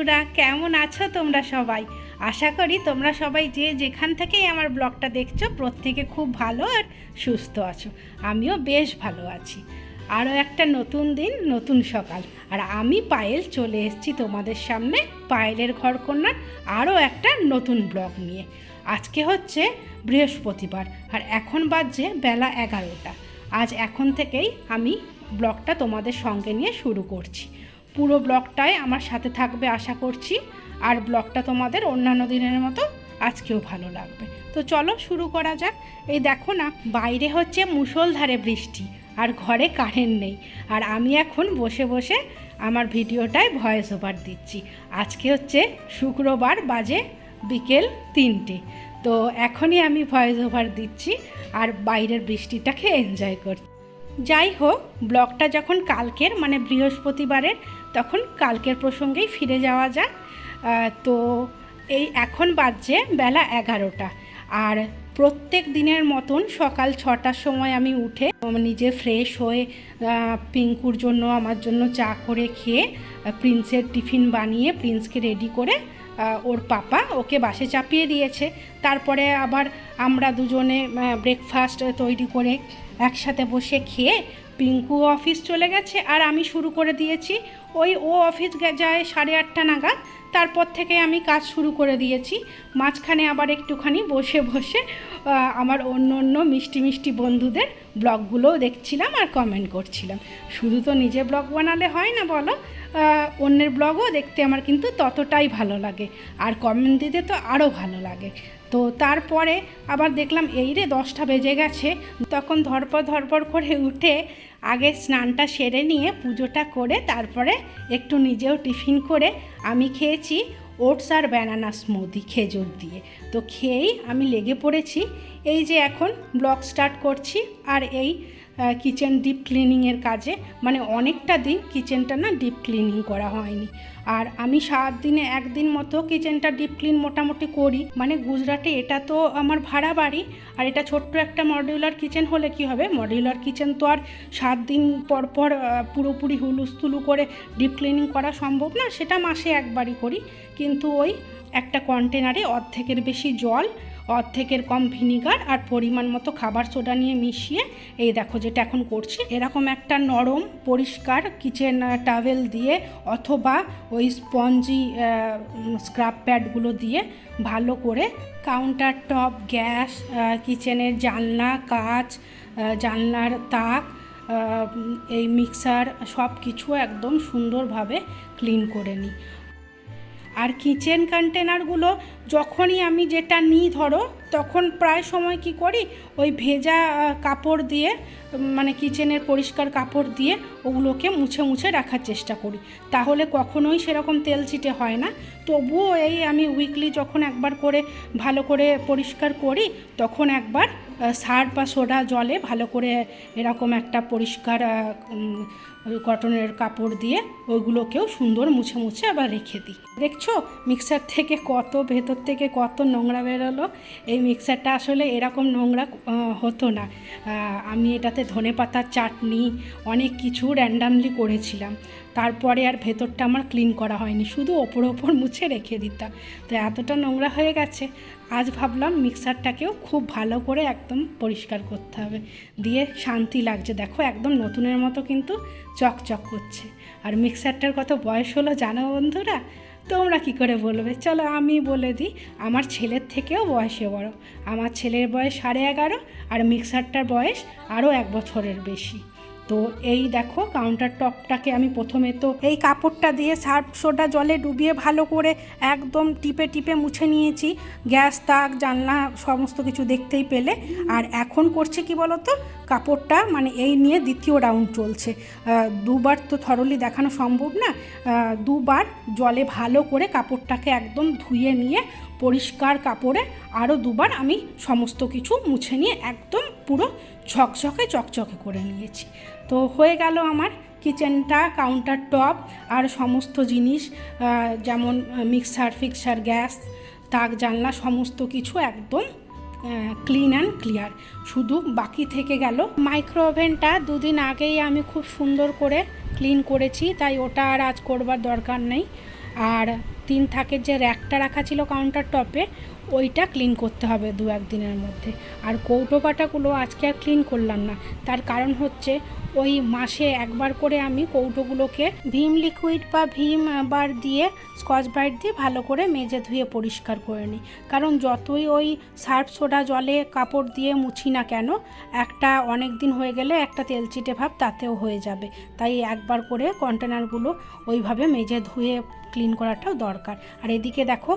বন্ধুরা, কেমন আছো তোমরা সবাই? আশা করি তোমরা সবাই যে যেখান থেকেই আমার ব্লগটা দেখছ, প্রত্যেকে খুব ভালো আর সুস্থ আছো। আমিও বেশ ভালো আছি। আরও একটা নতুন দিন, নতুন সকাল। আর আমি পায়েল, চলে এসেছি তোমাদের সামনে পায়েলের ঘর কন্যার আরও একটা নতুন ব্লগ নিয়ে। আজকে হচ্ছে বৃহস্পতিবার, আর এখন বাজছে বেলা এগারোটা। আজ এখন থেকেই আমি ব্লগটা তোমাদের সঙ্গে নিয়ে শুরু করছি। পুরো ব্লগটাই আমার সাথে থাকবে আশা করছি। আর ব্লগটা তোমাদের অন্যান্য দিনের মতো আজকেও ভালো লাগবে। তো চলো শুরু করা যাক। এই দেখো না, বাইরে হচ্ছে মুষলধারে বৃষ্টি আর ঘরে কারেন্ট নেই। আর আমি এখন বসে বসে আমার ভিডিওটায় ভয়েস ওভার দিচ্ছি। আজকে হচ্ছে শুক্রবার বাজে বিকেল তিনটে। তো এখনই আমি ভয়েস ওভার দিচ্ছি আর বাইরের বৃষ্টিটাকে এনজয় করছি। যাই হোক, ব্লগটা যখন কালকের মানে বৃহস্পতিবারের তখন কালকের প্রসঙ্গেই ফিরে যাওয়া যাক। তো এই এখন বাজছে বেলা এগারোটা। আর প্রত্যেক দিনের মতন সকাল ছটার সময় আমি উঠে নিজে ফ্রেশ হয়ে পিঙ্কুর জন্য, আমার জন্য চা করে খেয়ে প্রিন্সের টিফিন বানিয়ে প্রিন্সকে রেডি করে ওর পাপা ওকে বাসে চাপিয়ে দিয়েছে। তারপরে আবার আমরা দুজনে ব্রেকফাস্ট তৈরি করে একসাথে বসে খেয়ে পিঙ্কু অফিস চলে গেছে আর আমি শুরু করে দিয়েছি। ওই ও অফিস যায় সাড়ে আটটা নাগাদ। তারপর থেকে আমি কাজ শুরু করে দিয়েছি। মাঝখানে আবার একটুখানি বসে বসে আমার অন্য অন্য মিষ্টি মিষ্টি বন্ধুদের ব্লগগুলোও দেখছিলাম আর কমেন্ট করছিলাম। শুধু তো নিজে ব্লগ বানালে হয় না বলো অন্যের ব্লগও দেখতে আমার কিন্তু ততটাই ভালো লাগে। আর কমেন্ট দিতে তো আরও ভালো লাগে। তো তারপরে আবার দেখলাম, এই রে দশটা বেজে গেছে। তখন ধরপর ধরপর করে উঠে আগে স্নানটা সেরে নিয়ে পুজোটা করে তারপরে একটু নিজেও টিফিন করে আমি খেয়েছি ওটস আর ব্যানানা স্মুদি খেজুর দিয়ে। তো খেয়েই আমি লেগে পড়েছি। এই যে এখন ব্লগ স্টার্ট করছি, আর এই কিচেন ডিপ ক্লিনিংয়ের কাজে মানে অনেকটা দিন কিচেনটা না ডিপ ক্লিনিং করা হয়নি। আর আমি সাত দিনে একদিন মতো কিচেনটা ডিপ ক্লিন মোটামুটি করি। মানে গুজরাটে এটা তো আমার ভাড়া বাড়ি, আর এটা ছোট্ট একটা মডিউলার কিচেন হলে কি হবে? মডিউলার কিচেন তো আর সাত দিন পর পর পুরোপুরি হুলুস্থুলু করে ডিপ ক্লিনিং করা সম্ভব না, সেটা মাসে একবারই করি। কিন্তু ওই একটা কন্টেনারে অর্ধেকের বেশি জল অর্ধেকের কম ভিনিগার আর পরিমাণ মতো খাবার সোডা নিয়ে মিশিয়ে, এই দেখো যেটা এখন করছি। এরকম একটা নরম, পরিষ্কার কিচেন টাওয়েল দিয়ে অথবা ওই স্পঞ্জি স্ক্রাব প্যাডগুলো দিয়ে ভালো করে কাউন্টার টপ গ্যাস কিচেনের জানলা, কাচ জানলার তাক এই মিক্সার সব কিছু একদম সুন্দরভাবে ক্লিন করে নিই। আর কিচেন কন্টেনারগুলো যখনই আমি যেটা নিই ধরো, তখন প্রায় সময় কি করি? ওই ভেজা কাপড় দিয়ে মানে কিচেনের পরিষ্কার কাপড় দিয়ে ওগুলোকে মুছে মুছে রাখার চেষ্টা করি। তাহলে কখনোই সেরকম তেল ছিটে হয় না। তবুও এই আমি উইকলি যখন একবার করে ভালো করে পরিষ্কার করি, তখন একবার সার্ফ বা সোডা জলে ভালো করে এরকম একটা পরিষ্কার কটনের কাপড় দিয়ে ওইগুলোকেও সুন্দর মুছে মুছে আবার রেখে দিই। দেখছ? মিক্সার থেকে কত, ভেতর থেকে কত নোংরা বেরোলো। এই মিক্সারটা আসলে এরকম নোংরা হতো না। আমি এটাতে ধনে পাতার চাটনি, অনেক কিছু র্যান্ডামলি করেছিলাম। তারপরে আর ভেতরটা আমার ক্লিন করা হয়নি, শুধু ওপর ওপর মুছে রেখে দিতাম। তো এতটা নোংরা হয়ে গেছে, আজ ভাবলাম মিক্সারটাকেও খুব ভালো করে একদম পরিষ্কার করতে হবে। দিয়ে শান্তি লাগছে, দেখো একদম নতুনের মতো কিন্তু চকচক করছে। আর মিক্সারটার কত বয়স হলো জানো বন্ধুরা? তোমরা কি করে বলবে? চলো আমি বলে দিই, আমার ছেলের থেকেও বয়সে বড়। আমার ছেলের বয়স সাড়ে এগারো আর মিক্সারটার বয়স আরও এক বছরের বেশি। তো এই দেখো কাউন্টার টপটাকে আমি প্রথমে তো এই কাপড়টা দিয়ে সার্ফ সোডা জলে ডুবিয়ে ভালো করে একদম টিপে টিপে মুছে নিয়েছি। গ্যাস, তাক, জানলা সমস্ত কিছু দেখতেই পেলে। আর এখন করছে কি বলতো? কাপড়টা মানে এই নিয়ে দ্বিতীয় রাউন্ড চলছে। দুবার তো থরলি দেখানো সম্ভব না। দুবার জলে ভালো করে কাপড়টাকে একদম ধুয়ে নিয়ে পরিষ্কার কাপড়ে আরও দুবার আমি সমস্ত কিছু মুছে নিয়ে একদম পুরো ঝকঝকে চকচকে করে নিয়েছি। তো হয়ে গেল আমার কিচেনটা কাউন্টার টপ আর সমস্ত জিনিস যেমন মিক্সার ফিক্সার গ্যাস তাক জানলা সমস্ত কিছু একদম ক্লিন অ্যান্ড ক্লিয়ার শুধু বাকি থেকে গেল মাইক্রো ওভেনটা দুদিন আগেই আমি খুব সুন্দর করে ক্লিন করেছি, তাই ওটা আর আজ করবার দরকার নেই। আর তিন থাকের যে র্যাকটা রাখা ছিল কাউন্টার টপে ওইটা ক্লিন করতে হবে দু একদিনের মধ্যে। আর কৌটো পাটাগুলো আজকে আর ক্লিন করলাম না। তার কারণ হচ্ছে, ওই মাসে একবার করে আমি কৌটোগুলোকে ভীম লিকুইড বা ভীম বার দিয়ে স্কচ ব্রাইট দিয়ে ভালো করে মেজে ধুয়ে পরিষ্কার করে নিই। কারণ যতই ওই সার্ফ সোডা জলে কাপড় দিয়ে মুছি না কেন, একটা অনেক দিন হয়ে গেলে একটা তেলচিটে ভাব তাতেও হয়ে যাবে। তাই একবার করে কন্টেনারগুলো ওইভাবে মেজে ধুয়ে ক্লিন করাটাও দরকার। আর এদিকে দেখো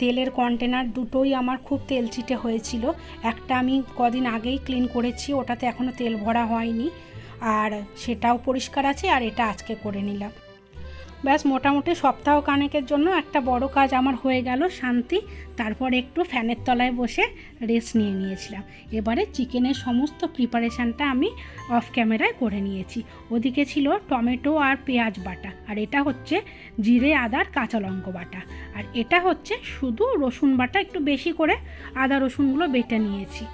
তেলের কন্টেনার দুটোই আমার খুব তেল চিটে হয়েছিল। একটা আমি কদিন আগেই ক্লিন করেছি, ওটাতে এখনও তেল ভরা হয়নি। আর সেটাও পরিষ্কার আছে, আর এটা আজকে করে নিলাম। ব্যাস, মোটামুটি সপ্তাহ কানেকের জন্য একটা বড় কাজ আমার হয়ে গেল, শান্তি। তারপর একটু ফ্যানের তলায় বসে রেস্ট নিয়ে নিয়েছিলাম। এবারে চিকেনের সমস্ত প্রিপারেশানটা আমি অফ ক্যামেরায় করে নিয়েছি। ওদিকে ছিল টমেটো আর পেঁয়াজ বাটা, আর এটা হচ্ছে জিরে আদার কাঁচা লঙ্কা বাটা। আর এটা হচ্ছে শুধু রসুন বাটা, একটু বেশি করে আদা রসুনগুলো বেটে নিয়েছি।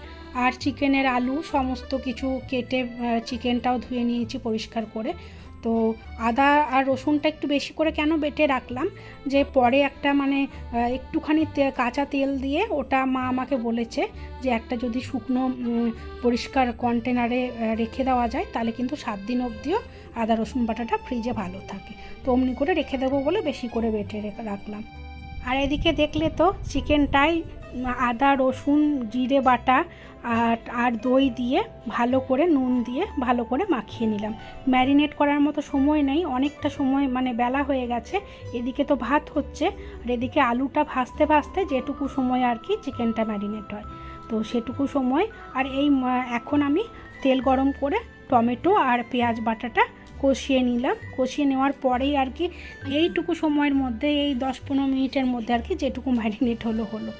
আর চিকেনের আলু, সমস্ত কিছু কেটে চিকেনটাও ধুয়ে নিয়েছি পরিষ্কার করে। তো আদা আর রসুনটা একটু বেশি করে কেন বেটে রাখলাম? যে পরে একটা মানে একটুখানি কাঁচা তেল দিয়ে ওটা মা আমাকে বলেছে যে একটা যদি শুকনো পরিষ্কার কন্টেনারে রেখে দেওয়া যায় তাহলে কিন্তু সাত দিন অবধিও আদা, রসুন বাটাটা ফ্রিজে ভালো থাকে। তো অমনি করে রেখে দেবো বলে বেশি করে বেটে রেখে রাখলাম। আর এদিকে দেখলে তো চিকেনটাই আদা, রসুন, জিরে বাটা আর আর দই দিয়ে ভালো করে নুন দিয়ে ভালো করে মাখিয়ে নিলাম। ম্যারিনেট করার মতো সময় নেই, অনেকটা সময় মানে বেলা হয়ে গেছে। এদিকে তো ভাত হচ্ছে, আর এদিকে আলুটা ভাজতে ভাজতে যেটুকু সময় আর কি চিকেনটা ম্যারিনেট হয়। তো সেটুকু সময়, আর এই, এখন আমি তেল গরম করে টমেটো আর পেঁয়াজ বাটাটা কষিয়ে নিলাম। কষিয়ে নেওয়ার পরেই আর কি এইটুকু সময়ের মধ্যে, এই দশ পনেরো মিনিটের মধ্যে আর কি যেটুকু ম্যারিনেট হলো হলো।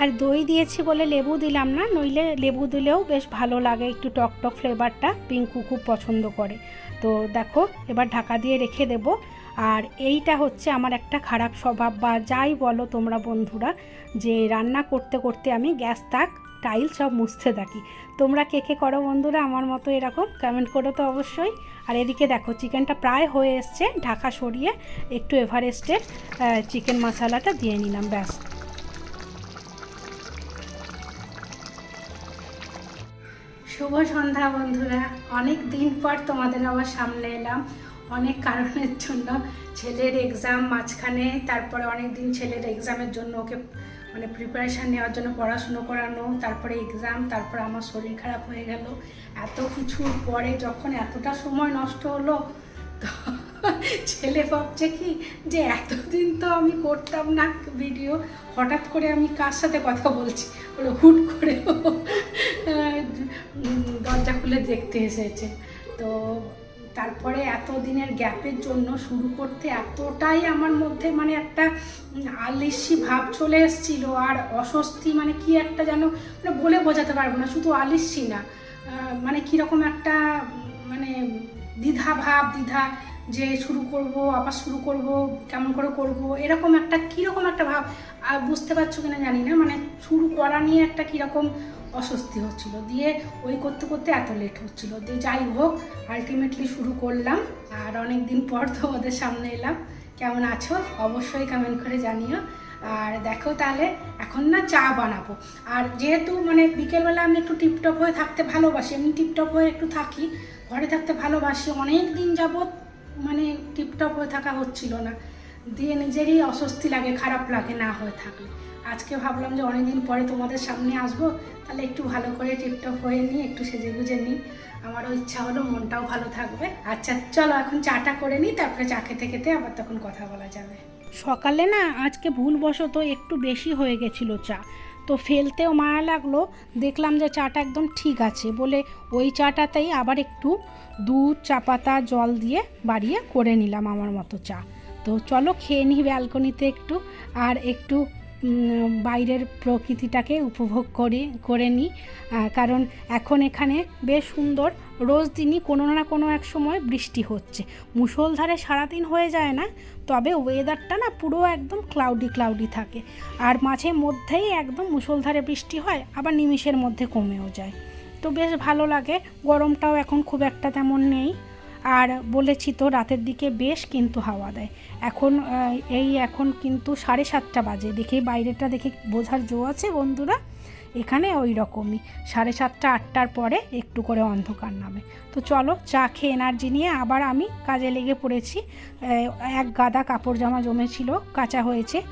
আর দই দিয়েছি বলে লেবু দিলাম না, নইলে লেবু দিলেও বেশ ভালো লাগে একটু টক টক ফ্লেভারটা, পিঙ্কু খুব পছন্দ করে। তো দেখো, এবার ঢাকা দিয়ে রেখে দেব। আর এইটা হচ্ছে আমার একটা খারাপ স্বভাব বা যাই বলো তোমরা বন্ধুরা, যে রান্না করতে করতে আমি গ্যাস, তাক, টাইল সব মুছতে থাকি। তোমরা কে কে করো বন্ধুরা, আমার মতো এরকম? কমেন্ট করো তো অবশ্যই। আর এদিকে দেখো, চিকেনটা প্রায় হয়ে এসছে। ঢাকা সরিয়ে একটু এভারেস্টের চিকেন মশলাটা দিয়ে নিলাম, ব্যাস। শুভ সন্ধ্যা বন্ধুরা। অনেক দিন পর তোমাদের আবার সামনে এলাম। অনেক কারণের জন্য ছেলের এক্সাম মাঝখানে, তারপরে অনেক দিন ছেলের এক্সামের জন্য ওকে মানে প্রিপারেশান নেওয়ার জন্য পড়াশুনো করানো, তারপরে এক্সাম তারপরে আমার শরীর খারাপ হয়ে গেল। এত কিছুর পরে যখন এতটা সময় নষ্ট হলো ছেলে ভাবছে কি যে এতদিন তো আমি করতাম না ভিডিও হঠাৎ করে আমি কার সাথে কথা বলছি? বলে, হুট করে দরজা খুলে দেখতে এসেছে। তো তারপরে এত দিনের গ্যাপের জন্য শুরু করতে এতটাই আমার মধ্যে মানে একটা উম, আলিস্যি ভাব চলে এসেছিল আর অস্বস্তি মানে কি একটা যেন মানে বলে বোঝাতে পারব না শুধু আলিস্যি না। মানে কীরকম একটা মানে দ্বিধা ভাব দ্বিধা যে শুরু করব আবার শুরু করব কেমন করে করব এরকম একটা কীরকম একটা ভাব বুঝতে পারছ কিনা জানি না মানে শুরু করা নিয়ে একটা কীরকম অস্বস্তি হচ্ছিল। দিয়ে ওই করতে করতে এত লেট হচ্ছিল। দিয়ে যাই হোক আলটিমেটলি শুরু করলাম। আর অনেক দিন পর তোমাদের সামনে এলাম। কেমন আছো? অবশ্যই কমেন্ট করে জানিও। আর দেখো তাহলে, এখন না চা বানাবো। আর যেহেতু মানে বিকেলবেলা আমি একটু টিপটপ হয়ে থাকতে ভালোবাসি, এমনি টিপটপ হয়ে একটু থাকি, ঘরে থাকতে ভালোবাসি অনেক দিন যাবৎ মানে টিপটপ হয়ে থাকা হচ্ছিল না। দিয়ে নিজেরই অস্বস্তি লাগে, খারাপ লাগে না হয়ে থাকলে। আজকে ভাবলাম যে অনেকদিন পরে তোমাদের সামনে আসব, তাহলে একটু ভালো করে টিপটপ হয়ে নিই একটু সেজে গুজে নিই। আমারও ইচ্ছা হলো, মনটাও ভালো থাকবে। আচ্ছা চলো এখন চাটা করে নিই, তারপরে চা খেতে খেতে আবার তখন কথা বলা যাবে। সকালে না, আজকে ভুলবশত একটু বেশি হয়ে গেছিল চা। তো ফেলতেও মায়া লাগল, দেখলাম যে চাটা একদম ঠিক আছে বলে ওই চাটাতেই আবার একটু দুধ, চা পাতা, জল দিয়ে বাড়িয়ে করে নিলাম আমার মতো চা। তো চলো খেয়ে নিই ব্যালকনিতে একটু, আর একটু বাইরের প্রকৃতিটাকে উপভোগ করি, করে নিই কারণ এখন এখানে বেশ সুন্দর, রোজ দিনই কোনো না কোনো এক সময় বৃষ্টি হচ্ছে। মুষলধারে সারাদিন হয়ে যায় না, তবে ওয়েদারটা না পুরো একদম ক্লাউডি ক্লাউডি থাকে। আর মাঝে মধ্যেই একদম মুষলধারে বৃষ্টি হয়, আবার নিমিষের মধ্যে কমেও যায়। তো বেশ ভালো লাগে, গরমটাও এখন খুব একটা তেমন নেই। আর বলেছি তো রাতের দিকে বেশ কিন্তু হাওয়া দেয়। এখন এই এখন কিন্তু সাড়ে সাতটা বাজে। দেখে বাইরেটা দেখে বোঝার জো আছে বন্ধুরা? এখানে ওই রকমই। সাড়ে সাতটা, আটটার পরে একটু করে অন্ধকার নামে। তো চলো চা খেয়ে এনার্জি নিয়ে আবার আমি কাজে লেগে পড়েছি। এক গাদা কাপড় জামা জমেছিল, কাঁচা হয়েছে।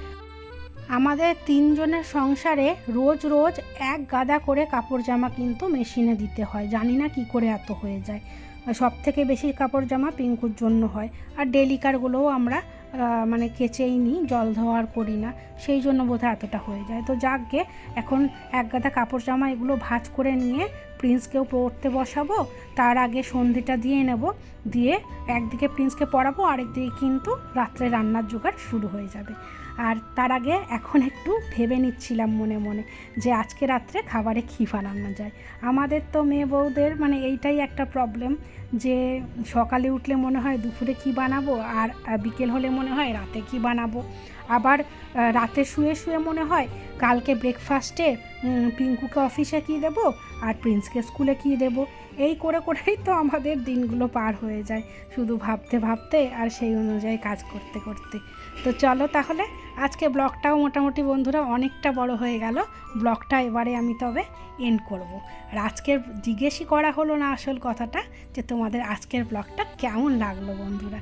আমাদের তিনজনের সংসারে রোজ রোজ এক গাদা করে কাপড় জামা কিন্তু মেশিনে দিতে হয়। জানি না কি করে এত হয়ে যায়। সব থেকে বেশি কাপড় জামা পিঙ্কুর জন্য হয়। আর ডেলিকারগুলোও আমরা মানে কেচেই নিই জল ধোয়ার করি না। সেই জন্য বোধহয় এতটা হয়ে যায়। তো যাকগে, এখন এক গাদা কাপড় জামা এগুলো ভাজ করে নিয়ে প্রিন্সকেও পড়তে বসাবো। তার আগে সন্ধ্যেটা দিয়ে নেব। দিয়ে একদিকে প্রিন্সকে পড়াবো আরেকদিকে কিন্তু রাত্রে রান্নার জোগাড় শুরু হয়ে যাবে। আর তার আগে এখন একটু ভেবে নিচ্ছিলাম মনে মনে যে আজকে রাত্রে খাবারে কী বানানো যায়। আমাদের তো মেয়ে বউদের মানে এইটাই একটা প্রবলেম যে সকালে উঠলে মনে হয় দুপুরে কি বানাবো আর বিকেল হলে মনে হয় রাতে কি বানাবো। আবার রাতে শুয়ে শুয়ে মনে হয় কালকে ব্রেকফাস্টে পিঙ্কুকে অফিসে কী দেবো আর প্রিন্সকে স্কুলে কী দেবো। এই করে করেই তো আমাদের দিনগুলো পার হয়ে যায়। শুধু ভাবতে ভাবতে আর সেই অনুযায়ী কাজ করতে করতে। তো চলো তাহলে আজকে ব্লগটাও মোটামুটি বন্ধুরা অনেকটা বড় হয়ে গেল। ব্লগটা এবারে আমি তবে এন্ড করব। আর আজকের জিজ্ঞেসই করা হলো না আসল কথাটা, যে তোমাদের আজকের ব্লগটা কেমন লাগল বন্ধুরা।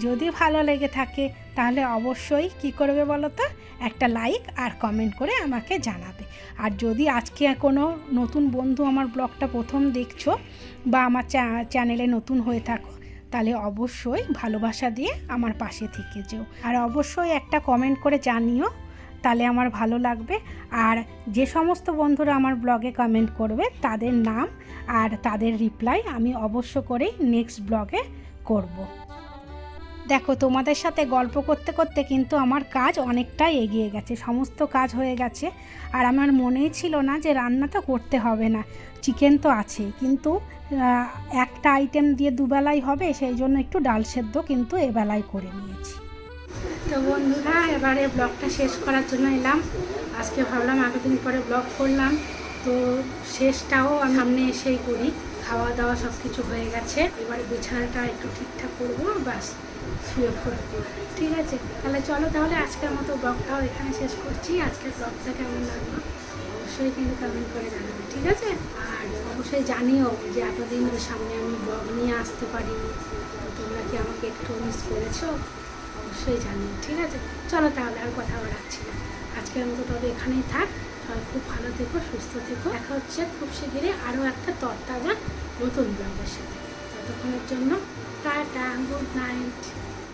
যদি ভালো লেগে থাকে, তাহলে অবশ্যই কি করবে বলো তো? একটা লাইক আর কমেন্ট করে আমাকে জানাবে। আর যদি আজকে কোনো নতুন বন্ধু আমার ব্লগটা প্রথম দেখছ বা আমার চ্যা- চ্যানেলে নতুন হয়ে থাকো তাহলে অবশ্যই ভালোবাসা দিয়ে আমার পাশে থেকে যেও আর অবশ্যই একটা কমেন্ট করে জানিও, তাহলে আমার ভালো লাগবে আর যে সমস্ত বন্ধুরা আমার ব্লগে কমেন্ট করবে, তাদের নাম আর তাদের রিপ্লাই আমি অবশ্য করেই নেক্সট ব্লগে করব। দেখো, তোমাদের সাথে গল্প করতে করতে কিন্তু আমার কাজ অনেকটাই এগিয়ে গেছে, সমস্ত কাজ হয়ে গেছে। আর আমার মনেই ছিল না যে রান্না তো করতে হবে না, চিকেন তো আছেই। কিন্তু একটা আইটেম দিয়ে দুবেলাই হবে, সেই জন্য একটু ডাল সেদ্ধ কিন্তু এবেলায় করে নিয়েছি। তো বন্ধুরা, এবারে ব্লগটা শেষ করার জন্য এলাম। আজকে ভাবলাম এতদিন পরে ব্লগ করলাম। তো শেষটাও সামনে এসেই করি। খাওয়া দাওয়া সব কিছু হয়ে গেছে। এবারে বিছানাটা একটু ঠিকঠাক করব বাস শুয়ে পড়ব ঠিক আছে, তাহলে চলো, তাহলে আজকের মতো ব্লগটাও এখানে শেষ করছি। আজকের ব্লগটা কেমন লাগল? অবশ্যই কিন্তু কমেন্ট করে জানাবে, ঠিক আছে? আর অবশ্যই জানিও যে এতদিন সামনে আমি ব্লগ নিয়ে আসতে পারিনি। তোমরা কি আমাকে একটু মিস করেছ? অবশ্যই জানিও, ঠিক আছে? চলো তাহলে আর কথা রাখছি না। আজকের মতো তবে এখানেই থাক। সবাই খুব ভালো থেকো, সুস্থ থেকো। দেখা হচ্ছে খুব শিগগিরই আরও একটা তরতাজা নতুন ব্লগের সাথে। ততক্ষণের জন্য Tata, good night.